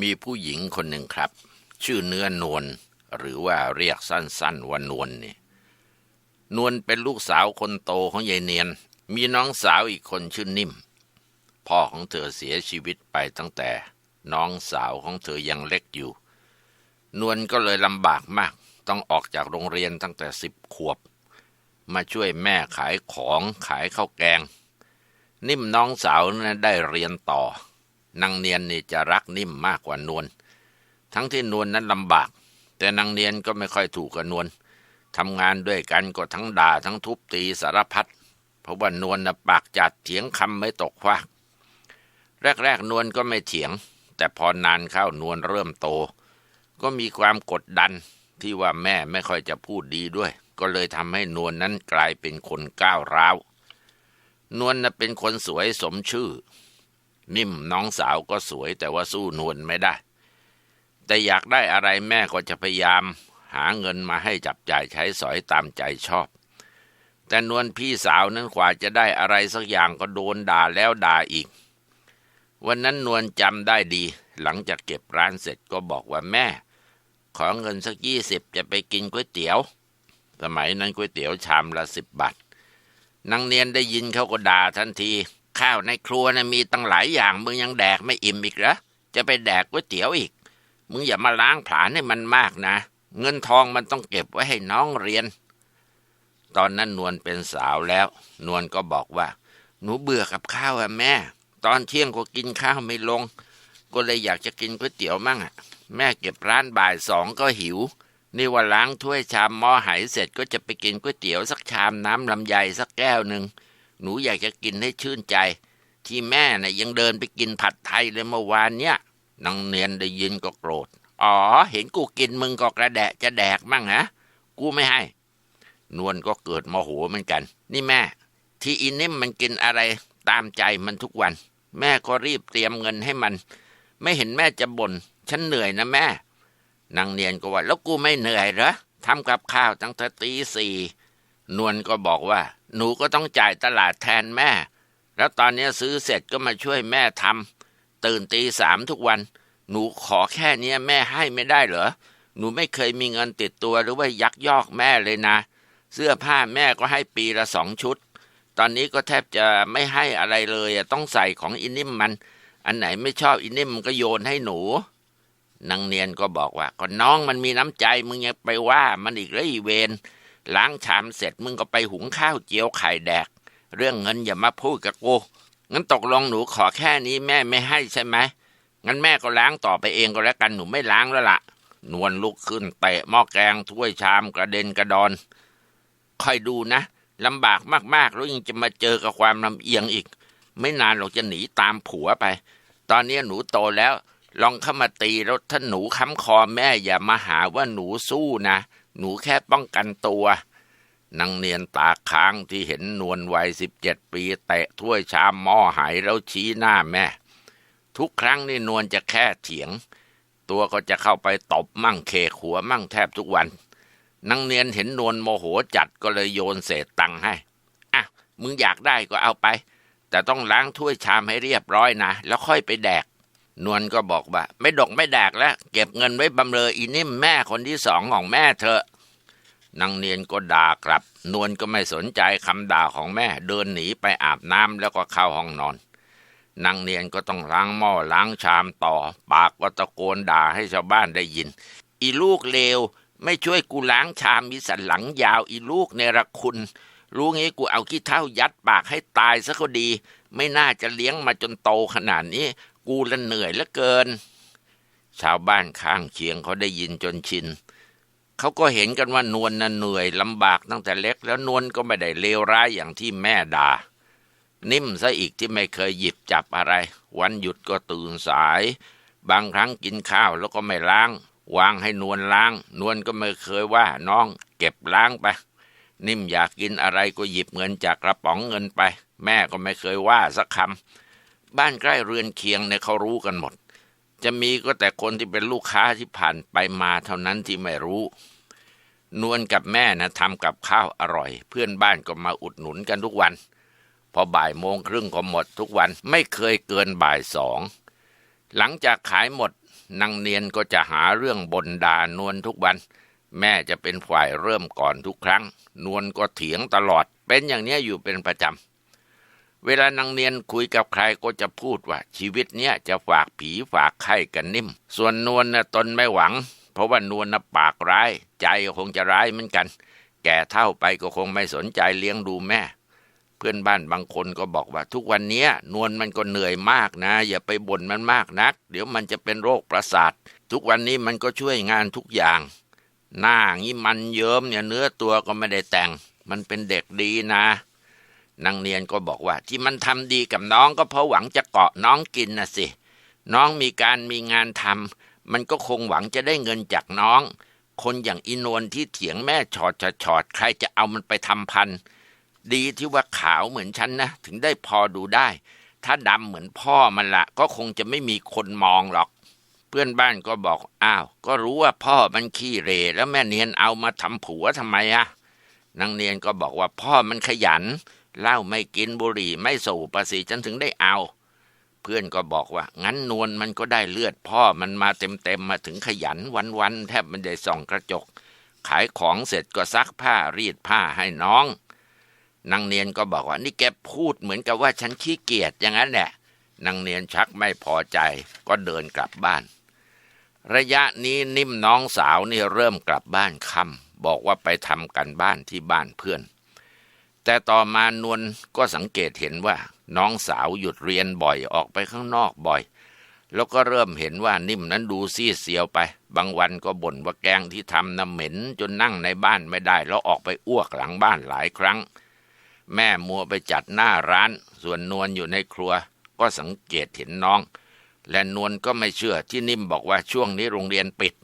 มีผู้หญิงคนหนึ่งครับ ชื่อเนื้อนวลหรือว่าเรียกสั้นๆว่านวลนี่นวลเป็นลูกสาวคนโตของยายเนียน มีน้องสาวอีกคนชื่อนิ่ม พ่อของเธอเสียชีวิตไปตั้งแต่ น้องสาวของเธอยังเล็กอยู่ นวลก็เลยลำบากมาก ต้องออกจากโรงเรียนตั้งแต่สิบขวบ มาช่วยแม่ขายของขายข้าวแกง นิ่มน้องสาวนั้นได้เรียนต่อ นางเนียนนี่จะรักนิ่มมากกว่านวล ทั้งที่นวลนั้นลำบาก แต่นางเนียนก็ไม่ค่อยถูกกับนวลทำงานด้วยกันก็ทั้งด่าทั้งทุบตีสารพัด เพราะว่านวลน่ะปากจัดเถียงคำไม่ตกฟากแรกๆนวลก็ไม่เถียง แต่พอนานเข้านวลเริ่มโต ก็มีความกดดันที่ว่าแม่ไม่ค่อยจะพูดดีด้วย ก็เลยทำให้นวลนนั้นกลายเป็นคนก้าวร้าวนวลน่ะเป็นคนสวยสมชื่อ นิ่มน้องสาวก็สวยแต่ว่าสู้นวลไม่ได้ แต่อยากได้อะไรแม่ก็จะพยายาม หาเงินมาให้จับจ่ายใช้สอยตามใจชอบ แต่นวลพี่สาวนั้นกว่าจะได้อะไรสักอย่างก็โดนด่าแล้วด่าอีก วันนั้นนวลจำได้ดี หลังจากเก็บร้านเสร็จก็บอกว่าแม่ ขอเงินสักยี่สิบจะไปกินก๋วยเตี๋ยว สมัยนั้นก๋วยเตี๋ยวชามละสิบบาทนางเนียนได้ยินเขาก็ด่าทันที ข้าวในครัวนะมีตั้งหลายอย่างมึงยังแดกไม่อิ่มอีกเหรอจะไปแดกก๋วยเตี๋ยวอีก มึงอย่ามาล้างผลาญให้มันมากนะ เงินทองมันต้องเก็บไว้ให้น้องเรียน ตอนนั้นนวลเป็นสาวแล้ว นวลก็บอกว่า หนูเบื่อกับข้าวอะแม่ ตอนเที่ยงก็กินข้าวไม่ลง ก็เลยอยากจะกินก๋วยเตี๋ยวมั่งอะแม่เก็บร้านบ่ายสองก็หิว นี่ว่าล้างถ้วยชามหม้อไหเสร็จก็จะไปกินก๋วยเตี๋ยวสักชามน้ำลำไยสักแก้วหนึ่ง หนูอยากจะกินให้ชื่นใจ ที่แม่นะ่ะยังเดินไปกินผัดไทยเลยเมื่อวานเนี้ยนางเนียนได้ยินก็โกรธ อ๋อ เห็นกูกินมึงก็กระแดะจะแดกมั่งฮะ กูไม่ให้ นวลก็เกิดโมโหเหมือนกัน นี่แม่ ที่อินนิ่มมันกินอะไรตามใจมันทุกวัน แม่ก็รีบเตรียมเงินให้มัน ไม่เห็นแม่จะบน่น ฉันเหนื่อยนะแม่ นางเนียนก็ว่า แล้วกูไม่เหนื่อยเหรอทำกับข้าวตั้งแต่ตีสี่ นวลก็บอกว่า หนูก็ต้องจ่ายตลาดแทนแม่ แล้วตอนนี้ซื้อเสร็จก็มาช่วยแม่ทำตื่นตีสามทุกวัน หนูขอแค่นี้แม่ให้ไม่ได้เหรอ หนูไม่เคยมีเงินติดตัวหรือว่ายักยอกแม่เลยนะ เสื้อผ้าแม่ก็ให้ปีละสองชุด ตอนนี้ก็แทบจะไม่ให้อะไรเลยต้องใส่ของอินิมมัน อันไหนไม่ชอบอินิมมันก็โยนให้หนูนางเนียนก็บอกว่าก็น้องมันมีน้ำใจมึงยังไปว่ามันอีกเลยเวน ล้างชามเสร็จมึงก็ไปหุงข้าวเจียวไข่แดก เรื่องเงินอย่ามาพูดกับกูงั้นตกลงหนูขอแค่นี้แม่ไม่ให้ใช่ไหมงั้นแม่ก็ล้างต่อไปเองก็แล้วกันหนูไม่ล้างแล้วละ่ะ นวลลุกขึ้นเตะหม้อแกงถ้วยชามกระเด็นกระดอนค่อยดูนะลำบากมากๆแล้วยังจะมาเจอกับความลำเอียงอีก ไม่นานหรอกจะหนีตามผัวไป ตอนนี้หนูโตแล้ว ลองเข้ามาตีแล้วถ้าหนูค้ำคอแม่อย่ามาหาว่าหนูสู้นะ หนูแค่ป้องกันตัวนางเนียนตาค้างที่เห็นนวลวัยสิบเจ็ดปีเตะถ้วยชามหม้อหายแล้วชี้หน้าแม่ ทุกครั้งนี่นวลจะแค่เถียง ตัวก็จะเข้าไปตบมั่งเคขัวมั่งแทบทุกวันนางเนียนเห็นนวลโมโหจัดก็เลยโยนเศษตังค์ให้อะมึงอยากได้ก็เอาไป แต่ต้องล้างถ้วยชามให้เรียบร้อยนะ แล้วค่อยไปแดก นวลก็บอกว่า ไม่ดกไม่แดกแล้ว เก็บเงินไว้บำเรออีนิ่มแม่คนที่สองของแม่เธอ นางเนียนก็ด่ากลับ นวลก็ไม่สนใจคำด่าของแม่ เดินหนีไปอาบน้ำแล้วก็เข้าห้องนอนนางเนียนก็ต้องล้างหม้อล้างชามต่อ ปากก็ตะโกนด่าให้ชาวบ้านได้ยิน อีลูกเลว ไม่ช่วยกูล้างชามมีสันหลังยาวอีลูกเนรคุณ รู้งี้กูเอาขี้เท่ายัดปากให้ตายซะก็ดี ไม่น่าจะเลี้ยงมาจนโตขนาดนี้ กูละเหนื่อยเหลือเกิน ชาวบ้านข้างเคียงเขาได้ยินจนชิน เขาก็เห็นกันว่านวลน่ะเหนื่อยลำบากตั้งแต่เล็ก แล้วนวลก็ไม่ได้เลวร้ายอย่างที่แม่ด่า นิ่มซะอีกที่ไม่เคยหยิบจับอะไร วันหยุดก็ตื่นสาย บางครั้งกินข้าวแล้วก็ไม่ล้าง วางให้นวลล้าง นวลก็ไม่เคยว่าน้อง เก็บล้างไป นิ่มอยากกินอะไรก็หยิบเงินจากกระป๋องเงินไป แม่ก็ไม่เคยว่าสักคำบ้านใกล้เรือนเคียงเนี่ยเขารู้กันหมดจะมีก็แต่คนที่เป็นลูกค้าที่ผ่านไปมาเท่านั้นที่ไม่รู้ นวลกับแม่นะทำกับข้าวอร่อย เพื่อนบ้านก็มาอุดหนุนกันทุกวัน พอบ่ายโมงครึ่งก็หมดทุกวันไม่เคยเกินบ่ายสอง หลังจากขายหมดนางเนียนก็จะหาเรื่องบนดานวลทุกวัน แม่จะเป็นฝ่ายเริ่มก่อนทุกครั้ง นวลก็เถียงตลอด เป็นอย่างนี้อยู่เป็นประจำเวลานางเนียนคุยกับใครก็จะพูดว่าชีวิตเนี้ยจะฝากผีฝากไข่กันนิ่ม ส่วนนวลน่ะตนไม่หวัง เพราะว่านวลน่ะปากร้าย ใจก็คงจะร้ายเหมือนกัน แก่เท่าไปก็คงไม่สนใจเลี้ยงดูแม่ เพื่อนบ้านบางคนก็บอกว่า ทุกวันนี้นวลมันก็เหนื่อยมากนะ อย่าไปบ่นมันมากนัก เดี๋ยวมันจะเป็นโรคประสาท ทุกวันนี้มันก็ช่วยงานทุกอย่าง หน้างี้มันเยิ้มเนี่ยเนื้อตัวก็ไม่ได้แต่ง มันเป็นเด็กดีนะนางเนียนก็บอกว่า ที่มันทำดีกับน้องก็เพราะหวังจะเกาะน้องกินนะสิ น้องมีการมีงานทำ มันก็คงหวังจะได้เงินจากน้อง คนอย่างอินวนที่เถียงแม่ชอดชอดใครจะเอามันไปทำพัน ดีที่ว่าขาวเหมือนฉันนะ ถึงได้พอดูได้ ถ้าดำเหมือนพ่อมันละก็คงจะไม่มีคนมองหรอก เพื่อนบ้านก็บอกอ้าว ก็รู้ว่าพ่อมันขี้เรแล้วแม่เนียนเอามาทำผัวทำไมอะนางเนียนก็บอกว่าพ่อมันขยันเหล้าไม่กินบุหรี่ไม่สูบประสีฉันถึงได้เอา เพื่อนก็บอกว่า งั้นนวลมันก็ได้เลือดพ่อมันมาเต็มๆมาถึงขยันวันๆแทบมันได้ส่องกระจก ขายของเสร็จก็ซักผ้ารีดผ้าให้น้องนางเนียนก็บอกว่า นี่แกพูดเหมือนกับว่าฉันขี้เกียจอย่างนั้นแหละนางเนียนชักไม่พอใจก็เดินกลับบ้าน ระยะนี้นิ่มน้องสาวนี่เริ่มกลับบ้านค่ำบอกว่าไปทำกันบ้านที่บ้านเพื่อน แต่ต่อมานวลก็สังเกตเห็นว่า น้องสาวหยุดเรียนบ่อยออกไปข้างนอกบ่อย แล้วก็เริ่มเห็นว่านิ่มนั้นดูซีดเซียวไป บางวันก็บ่นว่าแกงที่ทำน้ำเหม็นจนนั่งในบ้านไม่ได้ แล้วออกไปอ้วกหลังบ้านหลายครั้ง แม่มัวไปจัดหน้าร้าน ส่วนนวลอยู่ในครัว ก็สังเกตเห็นน้อง และนวลก็ไม่เชื่อที่นิ่มบอกว่าช่วงนี้โรงเรียนปิด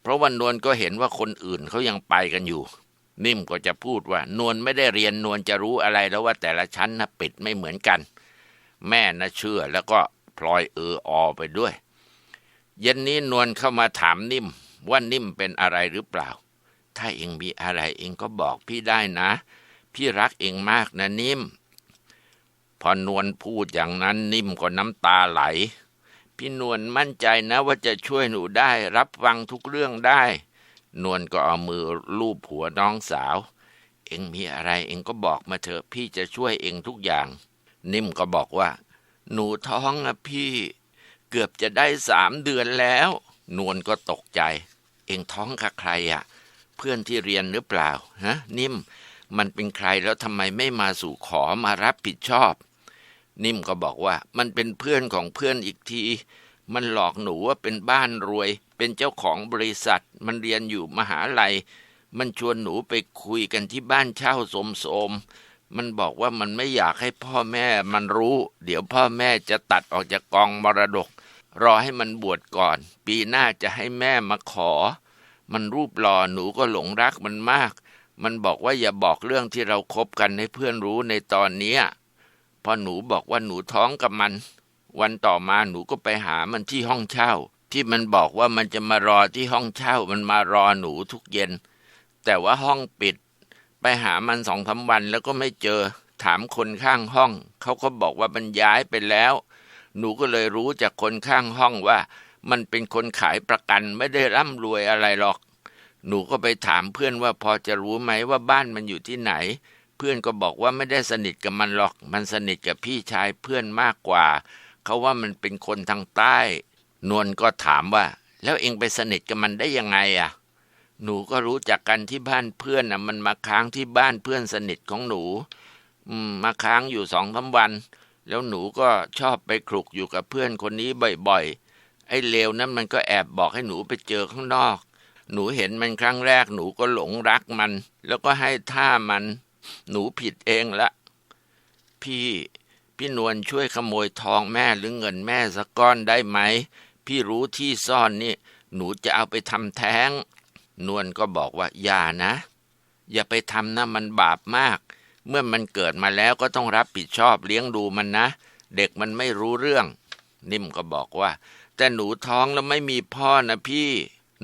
เพราะวันนวลก็เห็นว่าคนอื่นเขายังไปกันอยู่ นิ่มก็จะพูดว่านวลไม่ได้เรียนนวลจะรู้อะไรแล้วว่าแต่ละชั้นนะปิดไม่เหมือนกัน แม่นะเชื่อแล้วก็พลอยเอออไปด้วย เย็นนี้นวลเข้ามาถามนิ่ม ว่านิ่มเป็นอะไรหรือเปล่า ถ้าเองมีอะไรเองก็บอกพี่ได้นะ พี่รักเองมากนะนิ่ม พอนวลพูดอย่างนั้นนิ่มก็น้ำตาไหล พี่นวลมั่นใจนะว่าจะช่วยหนูได้ รับฟังทุกเรื่องได้ นวลก็เอามือลูบหัวน้องสาว เองมีอะไรเองก็บอกมาเถอะพี่จะช่วยเองทุกอย่าง นิ่มก็บอกว่า หนูท้องอะพี่ เกือบจะได้สามเดือนแล้ว นวลก็ตกใจ เองท้องกับใครอะเพื่อนที่เรียนหรือเปล่าฮะนิ่ม มันเป็นใครแล้วทำไมไม่มาสู่ขอมารับผิดชอบ นิ่มก็บอกว่า มันเป็นเพื่อนของเพื่อนอีกที มันหลอกหนูว่าเป็นบ้านรวย เป็นเจ้าของบริษัท มันเรียนอยู่มหาลัย มันชวนหนูไปคุยกันที่บ้านเช่าสมโสม มันบอกว่ามันไม่อยากให้พ่อแม่มันรู้ เดี๋ยวพ่อแม่จะตัดออกจากกองมรดก รอให้มันบวชก่อน ปีหน้าจะให้แม่มาขอ มันรูปหล่อหนูก็หลงรักมันมาก มันบอกว่าอย่าบอกเรื่องที่เราคบกันให้เพื่อนรู้ในตอนนี้พอหนูบอกว่าหนูท้องกับมัน วันต่อมาหนูก็ไปหามันที่ห้องเช่า ที่มันบอกว่ามันจะมารอที่ห้องเช่ามันมารอหนูทุกเย็น แต่ว่าห้องปิด ไปหามันสองสาวันแล้วก็ไม่เจอ ถามคนข้างห้อง เขาก็บอกว่ามันย้ายไปแล้ว หนูก็เลยรู้จากคนข้างห้องว่า มันเป็นคนขายประกันไม่ได้ร่ำรวยอะไรหรอก หนูก็ไปถามเพื่อนว่าพอจะรู้ไหมว่าบ้านมันอยู่ที่ไหน เพื่อนก็บอกว่าไม่ได้สนิทกับมันหรอก มันสนิทกับพี่ชายเพื่อนมากกว่าเขาว่ามันเป็นคนทางใต้ นวลก็ถามว่า แล้วเองไปสนิทกับมันได้ยังไงอะ หนูก็รู้จักกันที่บ้านเพื่อนน่ะ มันมาค้างที่บ้านเพื่อนสนิทของหนู อืม มาค้างอยู่สองสาวัน แล้วหนูก็ชอบไปคลุกอยู่กับเพื่อนคนนี้บ่อยๆ ไอ้เลวนั้นมันก็แอบบอกให้หนูไปเจอข้างนอก หนูเห็นมันครั้งแรกหนูก็หลงรักมัน แล้วก็ให้ท่ามัน หนูผิดเองละ พี่พี่นวลช่วยขโมยทองแม่หรือเงินแม่สักก้อนได้ไหม พี่รู้ที่ซ่อนนี่ หนูจะเอาไปทำแท้ง นวลก็บอกว่าอย่านะ อย่าไปทำนะมันบาปมาก เมื่อมันเกิดมาแล้วก็ต้องรับผิดชอบเลี้ยงดูมันนะ เด็กมันไม่รู้เรื่อง นิ่มก็บอกว่า แต่หนูท้องแล้วไม่มีพ่อนะพี่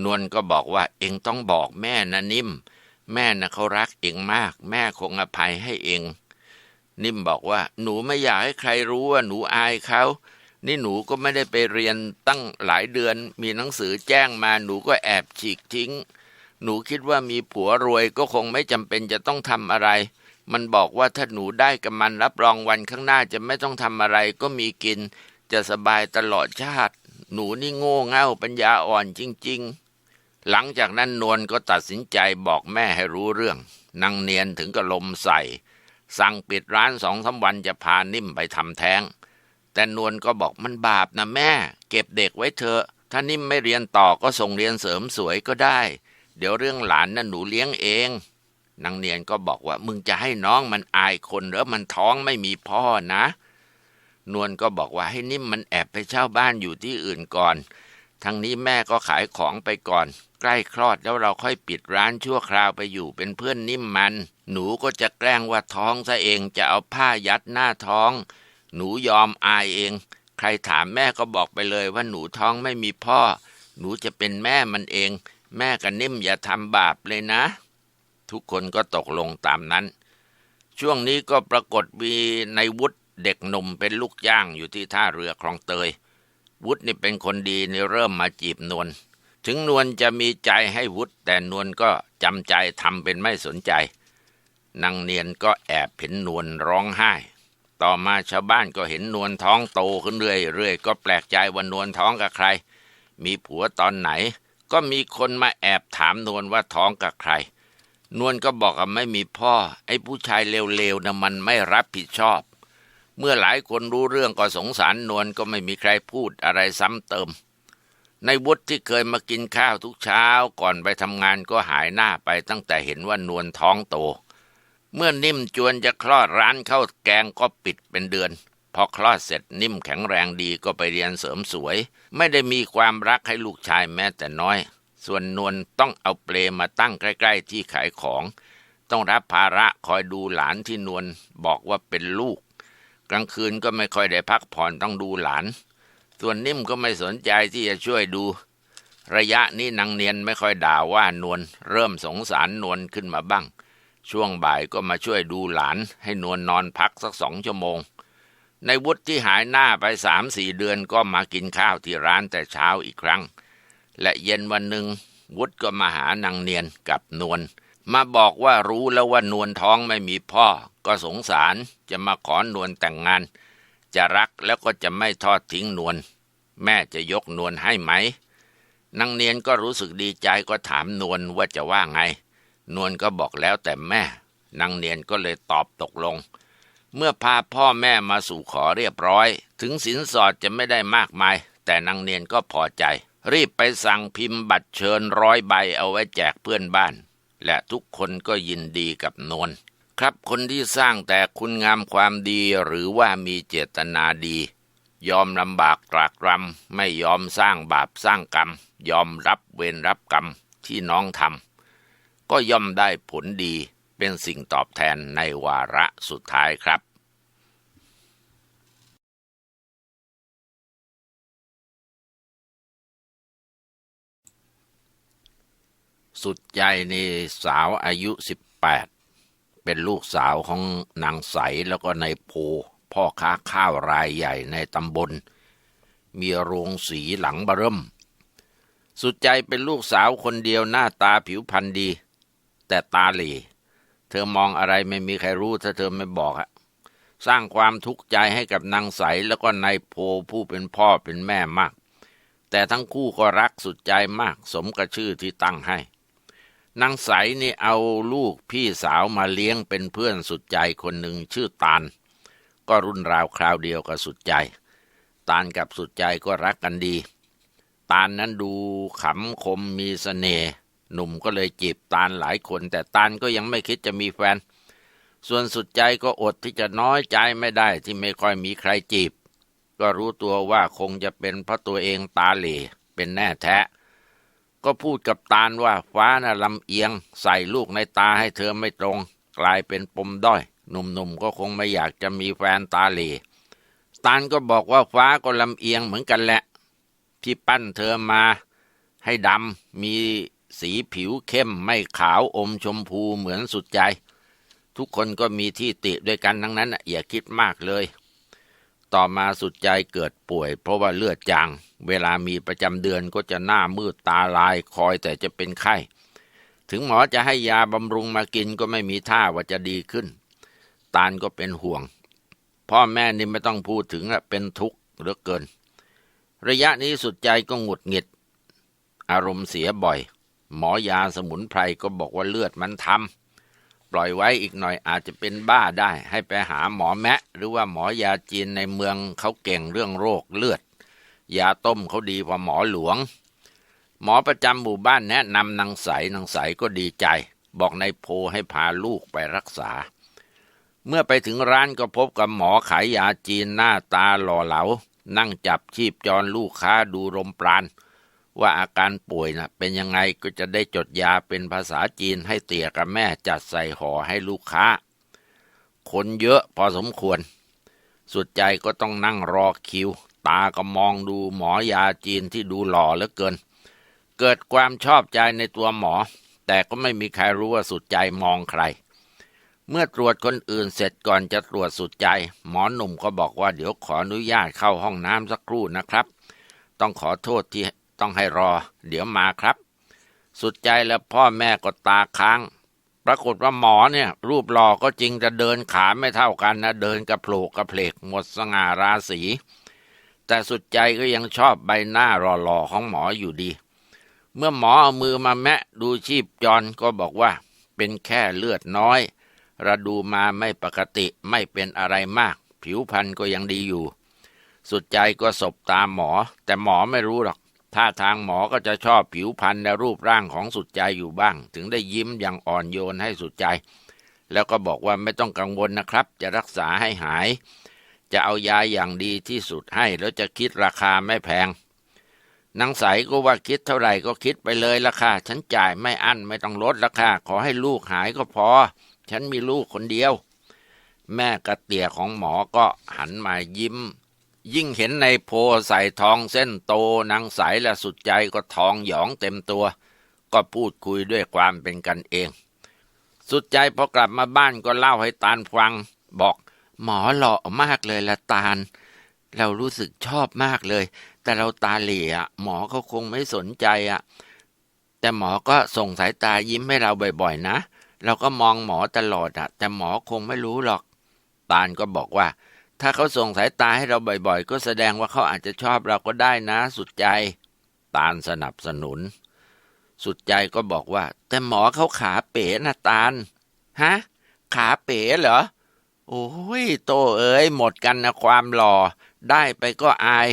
นวลก็บอกว่าเองต้องบอกแม่นะนิ่ม แม่นะเขารักเองมาก แม่คงอภัยให้เอง นิ่มบอกว่า หนูไม่อยากให้ใครรู้ว่าหนูอายเขา นี่หนูก็ไม่ได้ไปเรียนตั้งหลายเดือน มีหนังสือแจ้งมาหนูก็แอบฉีกทิ้ง หนูคิดว่ามีผัวรวยก็คงไม่จำเป็นจะต้องทำอะไร มันบอกว่าถ้าหนูได้กับมันรับรองวันข้างหน้าจะไม่ต้องทำอะไรก็มีกิน จะสบายตลอดชาติ หนูนี่โง่เง่าปัญญาอ่อนจริง ๆ หลังจากนั้นนวลก็ตัดสินใจบอกแม่ให้รู้เรื่องนางเนียนถึงกับลมใส่ สั่งปิดร้านสองสาวันจะพานิ่มไปทำแท้ง แต่นวลก็บอกมันบาปนะแม่ เก็บเด็กไว้เถอะถ้านิ่มไม่เรียนต่อก็ส่งเรียนเสริมสวยก็ได้ เดี๋ยวเรื่องหลานน่ะหนูเลี้ยงเองนางเนียนก็บอกว่ามึงจะให้น้องมันอายคนหรือมันท้องไม่มีพ่อนะ นวลก็บอกว่าให้นิ่มมันแอบไปเช่าบ้านอยู่ที่อื่นก่อน ทั้งนี้แม่ก็ขายของไปก่อน ใกล้คลอดแล้วเราค่อยปิดร้านชั่วคราวไปอยู่เป็นเพื่อนนิ่มมัน หนูก็จะแกล้งว่าท้องซะเองจะเอาผ้ายัดหน้าท้อง หนูยอมอายเอง ใครถามแม่ก็บอกไปเลยว่าหนูท้องไม่มีพ่อ หนูจะเป็นแม่มันเอง แม่กับนิ่มอย่าทำบาปเลยนะ ทุกคนก็ตกลงตามนั้น ช่วงนี้ก็ปรากฏมีในวุฒิเด็กหนุ่มเป็นลูกย่างอยู่ที่ท่าเรือคลองเตย วุฒินี่เป็นคนดีนี่เริ่มมาจีบนวลถึงนวลจะมีใจให้วุฒิแต่นวลก็จำใจทำเป็นไม่สนใจนางเนียนก็แอบเห็นนวลร้องไห้ ต่อมาชาวบ้านก็เห็นนวลท้องโตขึ้นเรื่อยๆก็แปลกใจว่านวลท้องกับใคร มีผัวตอนไหน ก็มีคนมาแอบถามนวลว่าท้องกับใคร นวลก็บอกว่าไม่มีพ่อ ไอ้ผู้ชายเลวๆนะมันไม่รับผิดชอบ เมื่อหลายคนรู้เรื่องก็สงสารนวลก็ไม่มีใครพูดอะไรซ้ำเติม ในวุฒิที่เคยมากินข้าวทุกเช้าก่อนไปทำงานก็หายหน้าไปตั้งแต่เห็นว่านวลท้องโต เมื่อนิ่มจวนจะคลอดร้านข้าวแกงก็ปิดเป็นเดือน พอคลอดเสร็จนิ่มแข็งแรงดีก็ไปเรียนเสริมสวย ไม่ได้มีความรักให้ลูกชายแม้แต่น้อย ส่วนนวลต้องเอาเปลมาตั้งใกล้ ๆ ที่ขายของ ต้องรับภาระคอยดูหลานที่นวลบอกว่าเป็นลูก กลางคืนก็ไม่ค่อยได้พักผ่อนต้องดูหลาน ส่วนนิ่มก็ไม่สนใจที่จะช่วยดู ระยะนี้นางเนียนไม่ค่อยด่าว่านวลเริ่มสงสารนวลขึ้นมาบ้าง ช่วงบ่ายก็มาช่วยดูหลานให้นวลนอนพักสักสองชั่วโมง ในวุฒิที่หายหน้าไปสามสี่เดือนก็มากินข้าวที่ร้านแต่เช้าอีกครั้ง และเย็นวันหนึ่งวุฒิก็มาหานางเนียนกับนวลมาบอกว่ารู้แล้วว่านวลท้องไม่มีพ่อ ก็สงสารจะมาขอนวลแต่งงาน จะรักแล้วก็จะไม่ทอดทิ้งนวลแม่จะยกนวลให้ไหมนางเนียนก็รู้สึกดีใจก็ถามนวลว่าจะว่าไง นวลก็บอกแล้วแต่แม่ นางเนียนก็เลยตอบตกลง เมื่อพาพ่อแม่มาสู่ขอเรียบร้อย ถึงสินสอดจะไม่ได้มากมาย แต่นางเนียนก็พอใจ รีบไปสั่งพิมพ์บัตรเชิญร้อยใบเอาไว้แจกเพื่อนบ้าน และทุกคนก็ยินดีกับนวลครับคนที่สร้างแต่คุณงามความดีหรือว่ามีเจตนาดี ยอมลำบากตรากตรำไม่ยอมสร้างบาปสร้างกรรม ยอมรับเวรรับกรรมที่น้องทำ ก็ย่อมได้ผลดีเป็นสิ่งตอบแทนในวาระสุดท้ายครับ สุดใจนี่สาวอายุสิบแปดเป็นลูกสาวของนางใสแล้วก็นายโพพ่อค้าข้าวรายใหญ่ในตำบล มีโรงสีหลังบะเริ่ม สุดใจเป็นลูกสาวคนเดียวหน้าตาผิวพรรณดี แต่ตาหล่เธอมองอะไรไม่มีใครรู้ถ้าเธอไม่บอกอะสร้างความทุกข์ใจให้กับนางใสแล้วก็นายโพผู้เป็นพ่อเป็นแม่มาก แต่ทั้งคู่ก็รักสุดใจมาก สมกับชื่อที่ตั้งให้ นางใสนี่เอาลูกพี่สาวมาเลี้ยงเป็นเพื่อนสุดใจคนหนึ่งชื่อตาล ก็รุ่นราวคราวเดียวกับสุดใจ ตาลกับสุดใจก็รักกันดี ตาลนั้นดูขำคมมีสเสน่ห์ หนุ่มก็เลยจีบตาลหลายคนแต่ตาลก็ยังไม่คิดจะมีแฟน ส่วนสุดใจก็อดที่จะน้อยใจไม่ได้ที่ไม่ค่อยมีใครจีบ ก็รู้ตัวว่าคงจะเป็นเพราะตัวเองตาเหล่เป็นแน่แท้ ก็พูดกับตาลว่าฟ้าน่ะลำเอียง ใส่ลูกในตาให้เธอไม่ตรง กลายเป็นปมด้อย หนุ่มๆก็คงไม่อยากจะมีแฟนตาเหล่ตาลก็บอกว่าฟ้าก็ลำเอียงเหมือนกันแหละ ที่ปั้นเธอมาให้ดำมี สีผิวเข้มไม่ขาวอมชมพูเหมือนสุดใจ ทุกคนก็มีที่ติด้วยกันทั้งนั้นอย่าคิดมากเลย ต่อมาสุดใจเกิดป่วย เพราะว่าเลือดจาง เวลามีประจำเดือนก็จะหน้ามืดตาลายคอยแต่จะเป็นไข้ ถึงหมอจะให้ยาบำรุงมากินก็ไม่มีท่าว่าจะดีขึ้น ตาลก็เป็นห่วง พ่อแม่นี่ไม่ต้องพูดถึงละเป็นทุกข์เหลือเกิน ระยะนี้สุดใจก็หงุดหงิด อารมณ์เสียบ่อย หมอยาสมุนไพรก็บอกว่าเลือดมันทำปล่อยไว้อีกหน่อยอาจจะเป็นบ้าได้ ให้ไปหาหมอแมะ หรือว่าหมอยาจีนในเมืองเขาเก่งเรื่องโรคเลือด ยาต้มเขาดีกว่าหมอหลวง หมอประจำหมู่บ้านแนะนำนางใสนางใสก็ดีใจ บอกนายโพให้พาลูกไปรักษา เมื่อไปถึงร้านก็พบกับหมอขายยาจีนหน้าตาหล่อเหลา นั่งจับชีพจรลูกค้าดูรมปราณ ว่าอาการป่วยนะเป็นยังไงก็จะได้จดยาเป็นภาษาจีนให้เตี่ยกับแม่จัดใส่ห่อให้ลูกค้า คนเยอะพอสมควร สุดใจก็ต้องนั่งรอคิว ตาก็มองดูหมอยาจีนที่ดูหล่อเหลือเกิน เกิดความชอบใจในตัวหมอ แต่ก็ไม่มีใครรู้ว่าสุดใจมองใคร เมื่อตรวจคนอื่นเสร็จก่อนจะตรวจสุดใจ หมอหนุ่มก็บอกว่าเดี๋ยวขออนุญาตเข้าห้องน้ำสักครู่นะครับ ต้องขอโทษที่ ต้องให้รอ เดี๋ยวมาครับ สุดใจแล้วพ่อแม่ก็ตาค้าง ปรากฏว่าหมอเนี่ย รูปหล่อก็จริงจะเดินขาไม่เท่ากันนะเดินกระโผลกกระเพลกหมดสง่าราศีแต่สุดใจก็ยังชอบใบหน้าหล่อๆของหมออยู่ดี เมื่อหมอเอามือมาแมะดูชีพจรก็บอกว่า เป็นแค่เลือดน้อยระดูมาไม่ปกติไม่เป็นอะไรมาก ผิวพรรณก็ยังดีอยู่ สุดใจก็สบตามหมอ แต่หมอไม่รู้หรอก ท่าทางหมอก็จะชอบผิวพรรณและรูปร่างของสุดใจอยู่บ้าง ถึงได้ยิ้มอย่างอ่อนโยนให้สุดใจ แล้วก็บอกว่าไม่ต้องกังวลนะครับ จะรักษาให้หาย จะเอายาอย่างดีที่สุดให้ แล้วจะคิดราคาไม่แพงนางใสก็ว่าคิดเท่าไหร่ก็คิดไปเลยราคาฉันจ่ายไม่อั้นไม่ต้องลดราคาขอให้ลูกหายก็พอ ฉันมีลูกคนเดียว แม่กระเตี่ยของหมอก็หันมายิ้ม ยิ่งเห็นในโพใส่ทองเส้นโตนางใสและสุดใจก็ทองหยองเต็มตัว ก็พูดคุยด้วยความเป็นกันเอง สุดใจพอกลับมาบ้านก็เล่าให้ตาลฟัง บอก หมอหล่อมากเลยละตาล เรารู้สึกชอบมากเลย แต่เราตาเหลี่ยหมอเขาคงไม่สนใจอะ แต่หมอก็ส่งสายตายิ้มให้เราบ่อยๆนะ เราก็มองหมอตลอดอะ แต่หมอคงไม่รู้หรอก ตาลก็บอกว่า ถ้าเขาส่งสายตาให้เราบ่อยๆ ก็แสดงว่าเขาอาจจะชอบเราก็ได้นะ สุดใจ ตาลสนับสนุน สุดใจก็บอกว่า แต่หมอเขาขาเป๋นะตาลฮะ ขาเป๋เหรอ โอ้ย โตเอ๋ยหมดกันนะความหล่อ ได้ไปก็อาย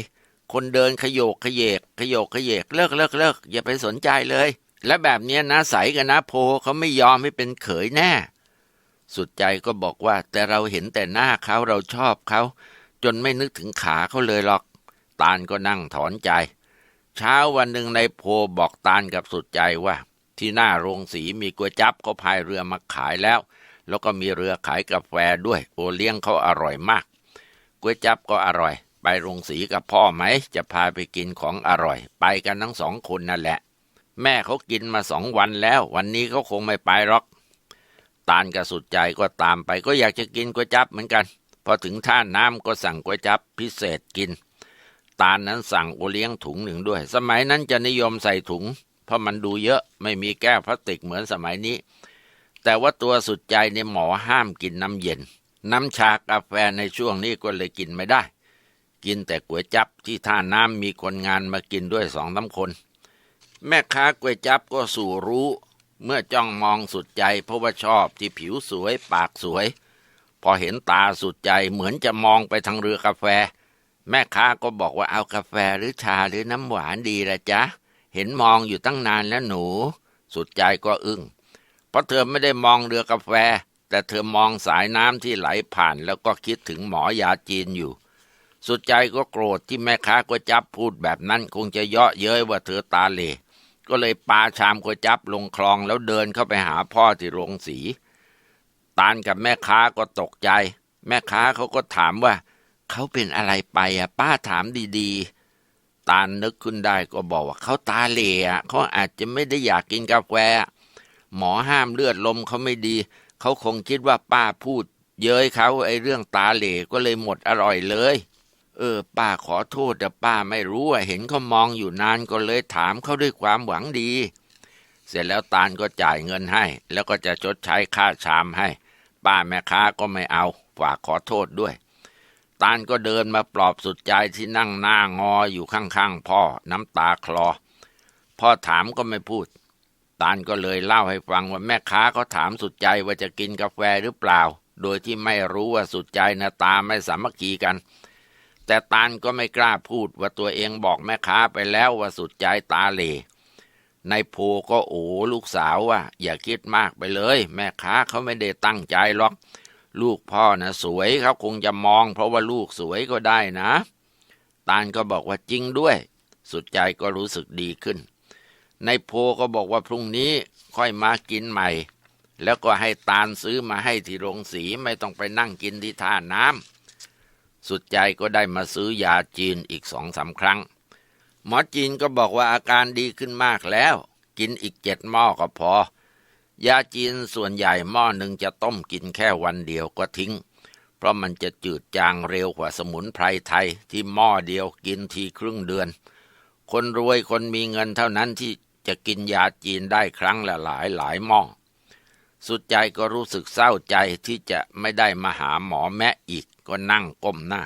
คนเดินขยโยกขยเยก ขยโยกขยเยกเลิกเลิกเลิกอย่าไปสนใจเลย และแบบเนี้ยนะใสกับนะโพเขาไม่ยอมให้เป็นเขยแน่ สุดใจก็บอกว่าแต่เราเห็นแต่หน้าเขาเราชอบเขา จนไม่นึกถึงขาเขาเลยหรอก ตาลก็นั่งถอนใจ เช้าวันหนึ่งในโพบอกตาลกับสุดใจว่า ที่หน้าโรงสีมีก๋วยจับเขาพายเรือมาขายแล้ว แล้วก็มีเรือขายกาแฟด้วย โอเลี้ยงเขาอร่อยมากก๋วยจับก็อร่อย ไปโรงสีกับพ่อไหม จะพาไปกินของอร่อย ไปกันทั้งสองคนนั่นแหละ แม่เขากินมาสองวันแล้ว วันนี้เขาคงไม่ไปหรอก ตาลกับสุดใจก็ตามไป ก็อยากจะกินก๋วยจั๊บเหมือนกัน พอถึงท่าน้ำก็สั่งก๋วยจั๊บพิเศษกิน ตาลนั้นสั่งโอเลี้ยงถุงหนึ่งด้วย สมัยนั้นจะนิยมใส่ถุง เพราะมันดูเยอะไม่มีแก้วพลาสติกเหมือนสมัยนี้ แต่ว่าตัวสุดใจในหมอห้ามกินน้ำเย็น น้ำชากาแฟในช่วงนี้ก็เลยกินไม่ได้ กินแต่ก๋วยจั๊บที่ท่าน้ำมีคนงานมากินด้วยสองสาคน แม่ค้าก๋วยจั๊บก็สู่รู้ เมื่อจ้องมองสุดใจเพราะว่าชอบที่ผิวสวยปากสวย พอเห็นตาสุดใจเหมือนจะมองไปทางเรือกาแฟ แม่ค้าก็บอกว่าเอากาแฟหรือชาหรือน้ำหวานดีละจ๊ะ เห็นมองอยู่ตั้งนานแล้วหนู สุดใจก็อึง้งเพราะเธอไม่ได้มองเรือกาแฟ แต่เธอมองสายน้ำที่ไหลผ่านแล้วก็คิดถึงหมอยาจีนอยู่ สุดใจก็โกรธที่แม่ค้าก๋วยจับพูดแบบนั้นคงจะเยาะเย้ยว่าเธอตาเหล ก็เลยปาชามก๋วยจับลงคลองแล้วเดินเข้าไปหาพ่อที่โรงสีตาลกับแม่ค้าก็ตกใจ แม่ค้าเขาก็ถามว่า เขาเป็นอะไรไปอะ ป้าถามดีๆ ตาลนึกขึ้นได้ก็บอกว่าเขาตาเหล่อะเขาอาจจะไม่ได้อยากกินกาแฟ หมอห้ามเลือดลมเขาไม่ดี เขาคงคิดว่าป้าพูด เย้ยเขาไอ้เรื่องตาเหล่ก็เลยหมดอร่อยเลย เออ ป้าขอโทษแต่ป้าไม่รู้อะเห็นเขามองอยู่นานก็เลยถามเขาด้วยความหวังดี เสร็จแล้วตาลก็จ่ายเงินให้ แล้วก็จะชดใช้ค่าชามให้ ป้าแม่ค้าก็ไม่เอาฝากขอโทษด้วย ตาลก็เดินมาปลอบสุดใจที่นั่งหน้างออยู่ข้างๆพ่อน้ำตาคลอ พ่อถามก็ไม่พูด ตาลก็เลยเล่าให้ฟังว่าแม่ค้าเขาถามสุดใจว่าจะกินกาแฟหรือเปล่า โดยที่ไม่รู้ว่าสุดใจนะตาไม่สามัคคีกัน แต่ตาลก็ไม่กล้าพูดว่าตัวเองบอกแม่ค้าไปแล้วว่าสุดใจตาเหลในโพก็โอ้ลูกสาวว่า อย่าคิดมากไปเลย แม่ค้าเขาไม่ได้ตั้งใจหรอก ลูกพ่อนะสวยเขาคงจะมอง เพราะว่าลูกสวยก็ได้นะ ตาลก็บอกว่าจริงด้วย สุดใจก็รู้สึกดีขึ้นในโพก็บอกว่าพรุ่งนี้ค่อยมากินใหม่ แล้วก็ให้ตาลซื้อมาให้ที่โรงสีไม่ต้องไปนั่งกินที่ท่าน้ำ สุดใจก็ได้มาซื้อยาจีนอีกสองสาครั้ง หมอจีนก็บอกว่าอาการดีขึ้นมากแล้ว กินอีกเจ็ดหม้อก็พอ ยาจีนส่วนใหญ่หม้อหนึ่งจะต้มกินแค่วันเดียวก็ทิ้ง เพราะมันจะจืดจางเร็วกว่าสมุนไพรไทยที่หม้อเดียวกินทีครึ่งเดือน คนรวยคนมีเงินเท่านั้นที่จะกินยาจีนได้ครั้งละหลายหลายหม้อ สุดใจก็รู้สึกเศร้าใจที่จะไม่ได้มาหาหมอแม่อีกก็นั่งก้มหน้า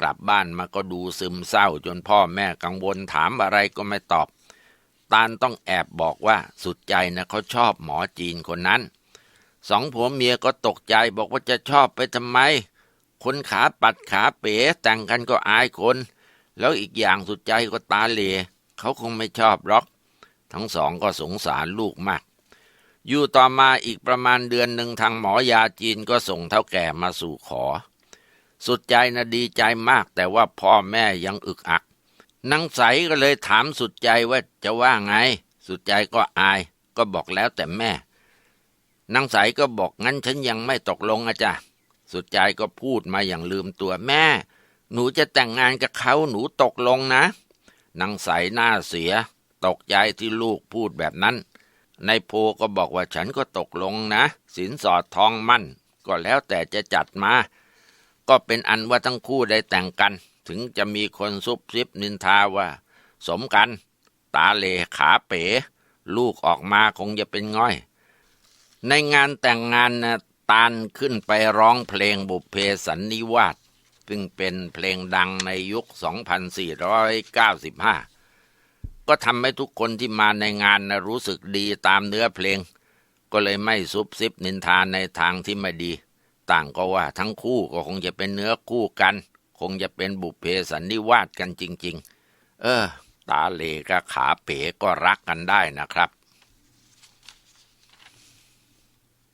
กลับบ้านมาก็ดูซึมเศร้าจนพ่อแม่กังวลถามอะไรก็ไม่ตอบ ตาลต้องแอบบอกว่าสุดใจนะเขาชอบหมอจีนคนนั้น สองผัวเมียก็ตกใจบอกว่าจะชอบไปทำไม คนขาปัดขาเป๋แต่งกันก็อายคน แล้วอีกอย่างสุดใจก็ตาเหลเขาคงไม่ชอบหรอก ทั้งสองก็สงสารลูกมาก อยู่ต่อมาอีกประมาณเดือนหนึ่งทางหมอยาจีนก็ส่งเท่าแก่มาสู่ขอ สุดใจนะดีใจมากแต่ว่าพ่อแม่ยังอึกอักนางใสก็เลยถามสุดใจว่าจะว่าไง สุดใจก็อาย ก็บอกแล้วแต่แม่นางใสก็บอกงั้นฉันยังไม่ตกลงอะจ้ะสุดใจก็พูดมาอย่างลืมตัวแม่ หนูจะแต่งงานกับเขาหนูตกลงนะนางใสหน้าเสีย ตกใจที่ลูกพูดแบบนั้น ในโพก็บอกว่าฉันก็ตกลงนะสินสอดทองมั่น ก็แล้วแต่จะจัดมา ก็เป็นอันว่าทั้งคู่ได้แต่งกัน ถึงจะมีคนซุบซิบนินทาว่า สมกัน ตาเลขาเป๋ ลูกออกมาคงจะเป็นง่อย ในงานแต่งงานนะตาลขึ้นไปร้องเพลงบุพเพสันนิวาสซึ่งเป็นเพลงดังในยุค 2495 ก็ทำให้ทุกคนที่มาในงานนะรู้สึกดีตามเนื้อเพลง ก็เลยไม่ซุบซิบนินทานในทางที่ไม่ดี ต่างก็ว่าทั้งคู่ก็คงจะเป็นเนื้อคู่กัน คงจะเป็นบุพเพสันนิวาสกันจริง ๆ เออ ตาเลกับขาเป๋ก็รักกันได้นะครับ